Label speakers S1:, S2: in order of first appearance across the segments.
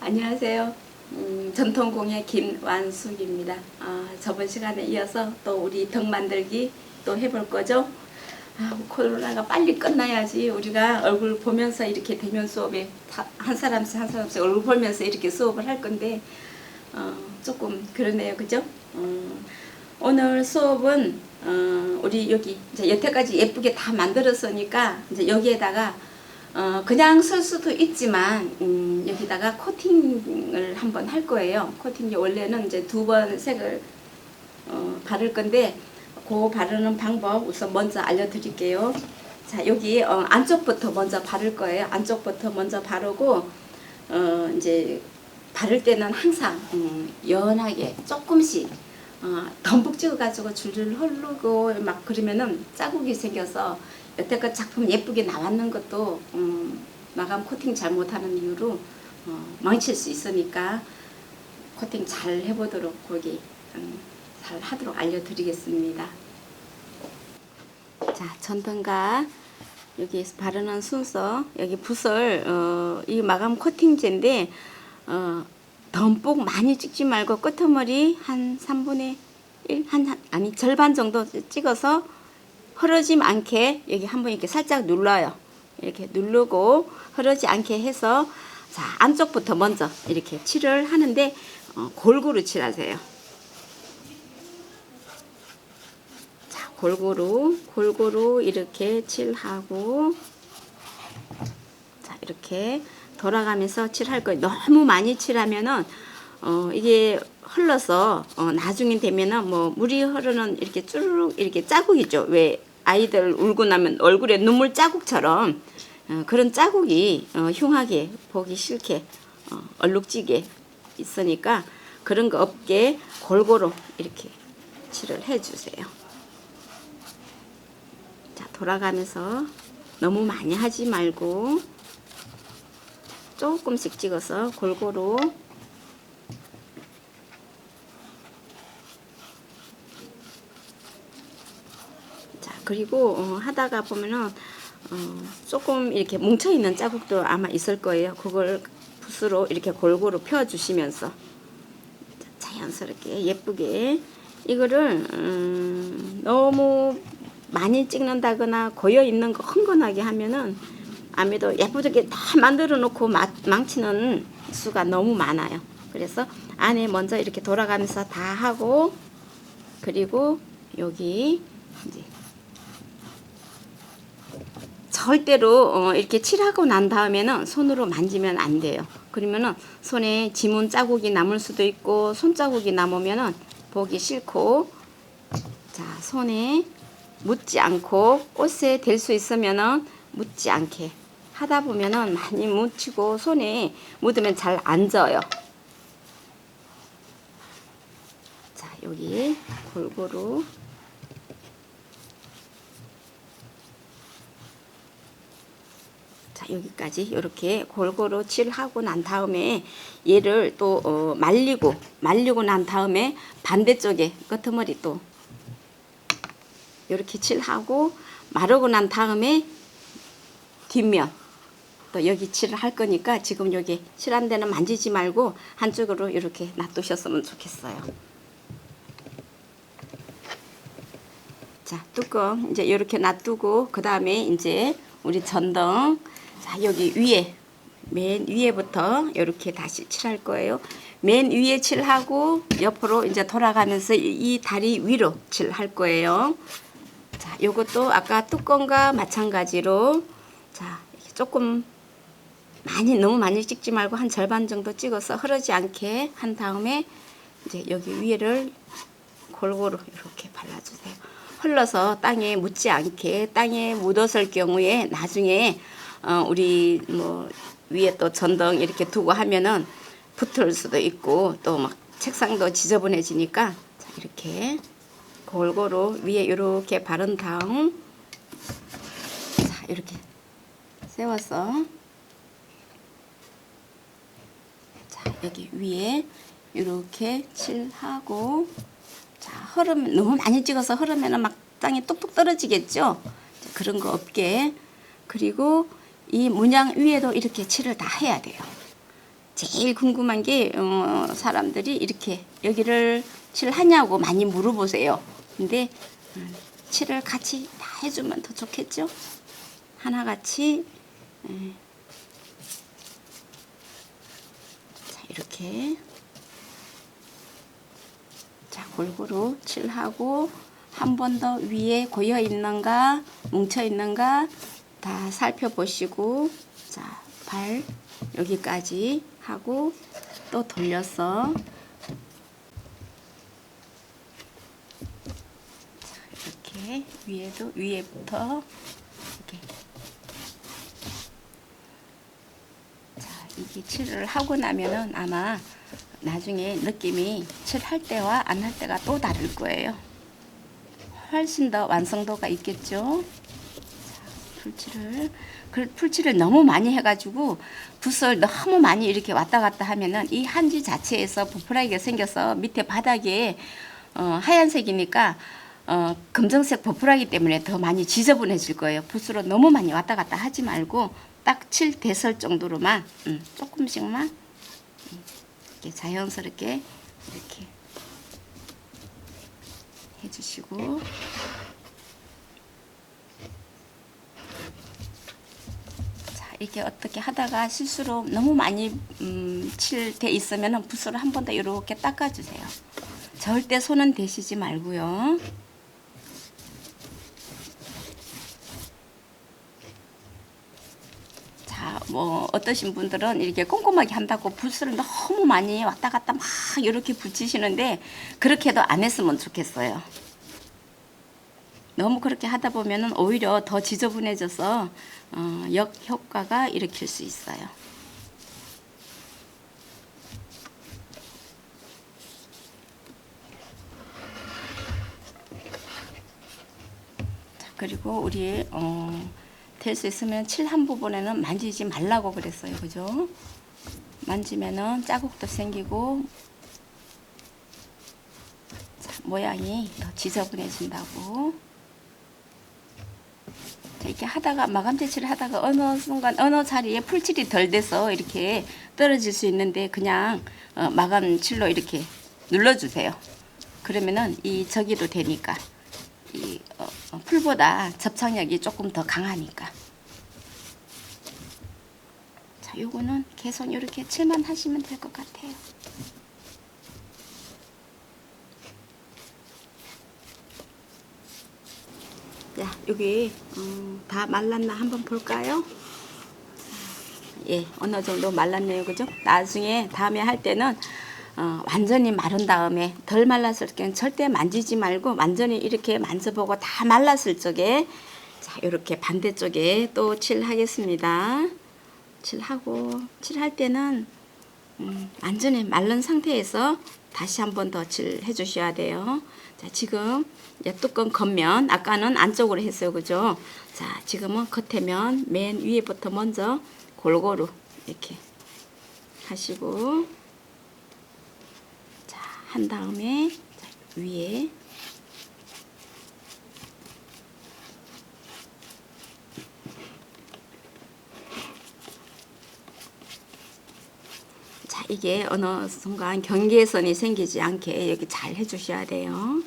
S1: 안녕하세요. 음, 전통공예 김완숙입니다. 아, 저번 시간에 이어서 또 우리 벽 만들기 또 해볼 거죠. 아, 코로나가 빨리 끝나야지 우리가 얼굴 보면서 이렇게 대면 수업에 다- 한 사람씩 한 사람씩 얼굴 보면서 이렇게 수업을 할 건데 어, 조금 그러네요, 그죠? 음, 오늘 수업은 어, 우리 여기 여태까지 예쁘게 다 만들었으니까 이제 여기에다가 어, 그냥 쓸 수도 있지만 음, 여기다가 코팅을 한번 할 거예요. 코팅이 원래는 이제 두 번 색을 어, 바를 건데 그 바르는 방법 우선 먼저 알려드릴게요. 자 여기 어, 안쪽부터 먼저 바를 거예요. 안쪽부터 먼저 바르고 어, 이제 바를 때는 항상 음, 연하게 조금씩 어, 덤뿍 찍어가지고 줄줄 흐르고 막 그러면은 자국이 생겨서 여태껏 작품 예쁘게 나왔는 것도 음, 마감 코팅 잘 못하는 이유로 어, 망칠 수 있으니까 코팅 잘 해보도록 거기 음, 잘 하도록 알려드리겠습니다. 자 전등가 여기 바르는 순서 여기 붓을 어, 이 마감 코팅제인데 어, 덤뿍 많이 찍지 말고 끄트머리 한 3분의 1, 한, 한- 아니 절반 정도 찍어서 흐르지 않게 여기 한번 이렇게 살짝 눌러요. 이렇게 누르고 흐르지 않게 해서 자 안쪽부터 먼저 이렇게 칠을 하는데 어, 골고루 칠하세요. 골고루 골고루 이렇게 칠하고 자 이렇게 돌아가면서 칠할 거예요. 너무 많이 칠하면은 어 이게 흘러서 어 나중에 되면은 뭐 물이 흐르는 이렇게 쭈르륵 이렇게 자국이죠. 왜 아이들 울고 나면 얼굴에 눈물 자국처럼 어 그런 자국이 어 흉하게 보기 싫게 어 얼룩지게 있으니까 그런 거 없게 골고루 이렇게 칠을 해 주세요. 자, 돌아가면서 너무 많이 하지 말고 조금씩 찍어서 골고루 자 그리고 어, 하다가 보면은 어, 조금 이렇게 뭉쳐 있는 자국도 아마 있을 거예요. 그걸 붓으로 이렇게 골고루 펴 주시면서 자연스럽게 예쁘게 이거를 음, 너무 많이 찍는다거나 고여 있는 거 흥건하게 하면은 아무래도 예쁘게 다 만들어 놓고 마- 망치는 수가 너무 많아요. 그래서 안에 먼저 이렇게 돌아가면서 다 하고 그리고 여기 이제 절대로 어, 이렇게 칠하고 난 다음에는 손으로 만지면 안 돼요. 그러면은 손에 지문 자국이 남을 수도 있고 손 자국이 남으면은 보기 싫고 자 손에 묻지 않고 옷에 댈 수 있으면은 묻지 않게 하다 보면은 많이 묻히고 손에 묻으면 잘 안 져요. 자 여기 골고루 자 여기까지 이렇게 골고루 칠하고 난 다음에 얘를 또 어, 말리고 말리고 난 다음에 반대쪽에 끄트머리 또 이렇게 칠하고 마르고 난 다음에 뒷면 또 여기 칠을 할 거니까 지금 여기 칠한 데는 만지지 말고 한쪽으로 이렇게 놔두셨으면 좋겠어요. 자 뚜껑 이제 이렇게 놔두고 그 다음에 이제 우리 전등 자 여기 위에 맨 위에부터 이렇게 다시 칠할 거예요. 맨 위에 칠하고 옆으로 이제 돌아가면서 이, 이 다리 위로 칠할 거예요. 자 요것도 아까 뚜껑과 마찬가지로 자 이렇게 조금 많이 너무 많이 찍지 말고 한 절반 정도 찍어서 흐르지 않게 한 다음에 이제 여기 위를 골고루 이렇게 발라주세요. 흘러서 땅에 묻지 않게 땅에 묻었을 경우에 나중에 어, 우리 뭐 위에 또 전등 이렇게 두고 하면은 붙을 수도 있고 또 막 책상도 지저분해지니까 자, 이렇게 골고루 위에 이렇게 바른 다음 자 이렇게 세웠어. 자, 여기 위에 이렇게 칠하고 자, 흐름 너무 많이 찍어서 흐르면은 막 땅이 뚝뚝 떨어지겠죠? 자, 그런 거 없게. 그리고 이 문양 위에도 이렇게 칠을 다 해야 돼요. 제일 궁금한 게 어, 사람들이 이렇게 여기를 칠하냐고 많이 물어보세요. 근데 음, 칠을 같이 다 해주면 더 좋겠죠? 하나같이 예. 자 이렇게 자 골고루 칠하고 한 번 더 위에 고여 있는가 뭉쳐 있는가 다 살펴보시고 자발 여기까지 하고 또 돌려서 자, 이렇게 위에도 위에부터 이렇게 자 이게 칠을 하고 나면은 아마 나중에 느낌이 칠할 때와 안 할 때가 또 다를 거예요. 훨씬 더 완성도가 있겠죠. 자, 풀칠을 그 풀칠을 너무 많이 해가지고 붓을 너무 많이 이렇게 왔다 갔다 하면은 이 한지 자체에서 부풀하게 생겨서 밑에 바닥에 어, 하얀색이니까 어, 검정색 버프라기 때문에 더 많이 지저분해질 거예요. 붓으로 너무 많이 왔다 갔다 하지 말고 딱 칠 대설 정도로만 음, 조금씩만 음, 이렇게 자연스럽게 이렇게 해주시고 이렇게 어떻게 하다가 실수로 너무 많이 음, 칠돼 있으면 붓으로 한 번 더 이렇게 닦아주세요. 절대 손은 대시지 말고요. 자, 뭐 어떠신 분들은 이렇게 꼼꼼하게 한다고 붓을 너무 많이 왔다 갔다 막 이렇게 붙이시는데 그렇게 해도 안 했으면 좋겠어요. 너무 그렇게 하다 보면은 오히려 더 지저분해져서 어, 역효과가 일으킬 수 있어요. 자, 그리고 우리 어, 될수 있으면 칠한 부분에는 만지지 말라고 그랬어요. 그죠? 만지면은 자국도 생기고 자, 모양이 더 지저분해진다고. 자, 이렇게 하다가 마감 재칠을 하다가 어느 순간 어느 자리에 풀칠이 덜 돼서 이렇게 떨어질 수 있는데 그냥 어, 마감 칠로 이렇게 눌러주세요. 그러면은 이 저기도 되니까 이 어, 어, 풀보다 접착력이 조금 더 강하니까. 자, 요거는 계속 이렇게 칠만 하시면 될 것 같아요. 자, 여기 음, 다 말랐나 한번 볼까요? 예, 어느 정도 말랐네요, 그죠? 나중에 다음에 할 때는 어, 완전히 마른 다음에 덜 말랐을 때는 절대 만지지 말고 완전히 이렇게 만져보고 다 말랐을 적에 자 이렇게 반대쪽에 또 칠하겠습니다. 칠하고 칠할 때는 음, 완전히 마른 상태에서 다시 한 번 더 칠해 주셔야 돼요. 자 지금 뚜껑 겉면 아까는 안쪽으로 했어요, 그죠? 자 지금은 겉에면 맨 위에부터 먼저 골고루 이렇게 하시고 자, 한 다음에 자, 위에 이게 어느 순간 경계선이 생기지 않게 여기 잘 해주셔야 돼요.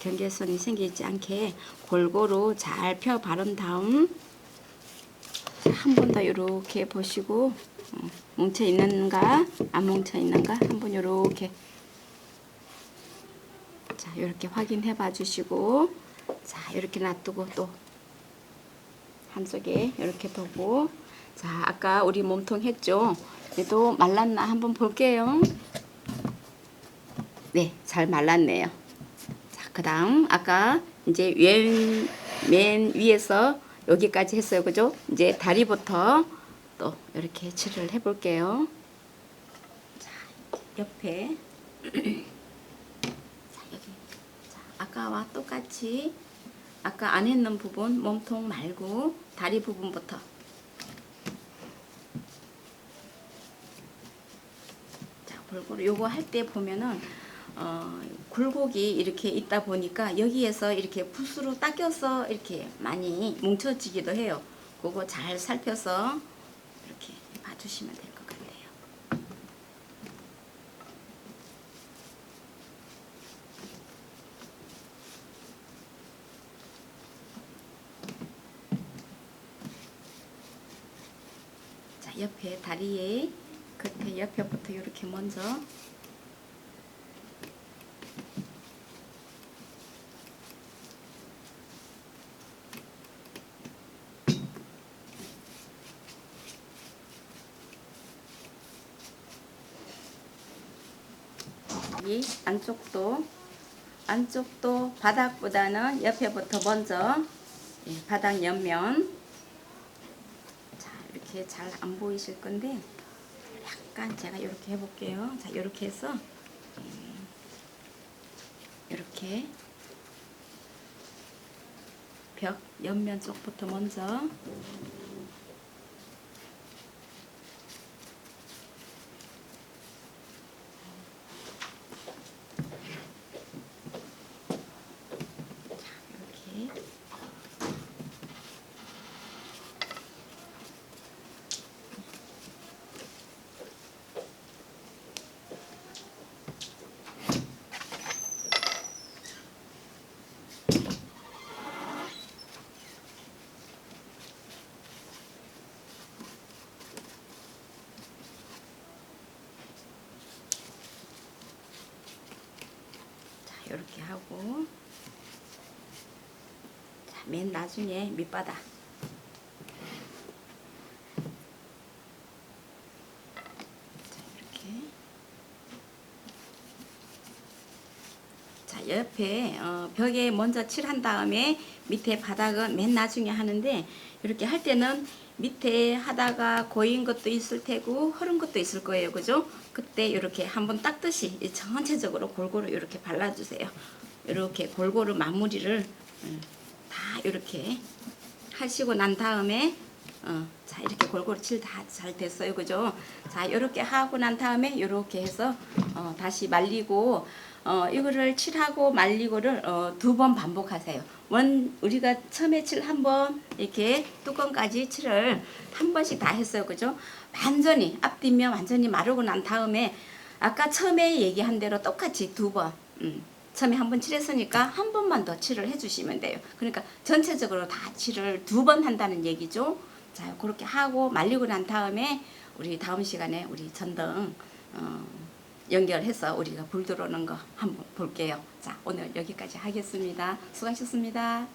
S1: 경계선이 생기지 않게 골고루 잘 펴 바른 다음 한 번 더 이렇게 보시고 어, 뭉쳐 있는가 안 뭉쳐 있는가 한 번 이렇게. 자 이렇게 확인해 봐 주시고 자 이렇게 놔두고 또 한쪽에 이렇게 보고. 자 아까 우리 몸통 했죠? 얘도 말랐나 한번 볼게요. 네, 잘 말랐네요. 자, 그다음 아까 이제 왼, 맨 위에서 여기까지 했어요, 그죠? 이제 다리부터 또 이렇게 칠을 해볼게요. 자, 옆에 자 여기 자 아까와 똑같이 아까 안 했는 부분 몸통 말고 다리 부분부터 자 골고루 요거 할 때 보면은 어, 굴곡이 이렇게 있다 보니까 여기에서 이렇게 붓으로 닦여서 이렇게 많이 뭉쳐지기도 해요. 그거 잘 살펴서 이렇게 봐주시면 될 것 같아요. 자, 옆에 다리에 끝에 옆에부터 이렇게 먼저 이 안쪽도 안쪽도 바닥보다는 옆에부터 먼저 예, 바닥 옆면. 자 이렇게 잘 안 보이실 건데 약간 제가 이렇게 해볼게요. 자 이렇게 해서 음, 이렇게. 벽 옆면 쪽부터 먼저 이렇게 자 이렇게 하고. 자, 맨 나중에 밑바닥. 자 이렇게. 자 옆에 어, 벽에 먼저 칠한 다음에 밑에 바닥은 맨 나중에 하는데 이렇게 할 때는 밑에 하다가 고인 것도 있을 테고 흐른 것도 있을 거예요. 그죠? 그때 이렇게 한번 닦듯이 이 전체적으로 골고루 이렇게 발라주세요. 이렇게 골고루 마무리를 음, 다 이렇게 하시고 난 다음에 어, 자 이렇게 골고루 칠 다 잘 됐어요 그죠 자 이렇게 하고 난 다음에 이렇게 해서 어, 다시 말리고 어, 이거를 칠하고 말리고를 어, 두 번 반복하세요 원 우리가 처음에 칠 한 번 이렇게 뚜껑까지 칠을 한 번씩 다 했어요 그죠 완전히 앞뒤면 완전히 마르고 난 다음에 아까 처음에 얘기한 대로 똑같이 두번 음. 처음에 한 번 칠했으니까 한 번만 더 칠을 해주시면 돼요. 그러니까 전체적으로 다 칠을 두 번 한다는 얘기죠. 자, 그렇게 하고 말리고 난 다음에 우리 다음 시간에 우리 전등 어, 연결해서 우리가 불 들어오는 거 한번 볼게요. 자, 오늘 여기까지 하겠습니다. 수고하셨습니다.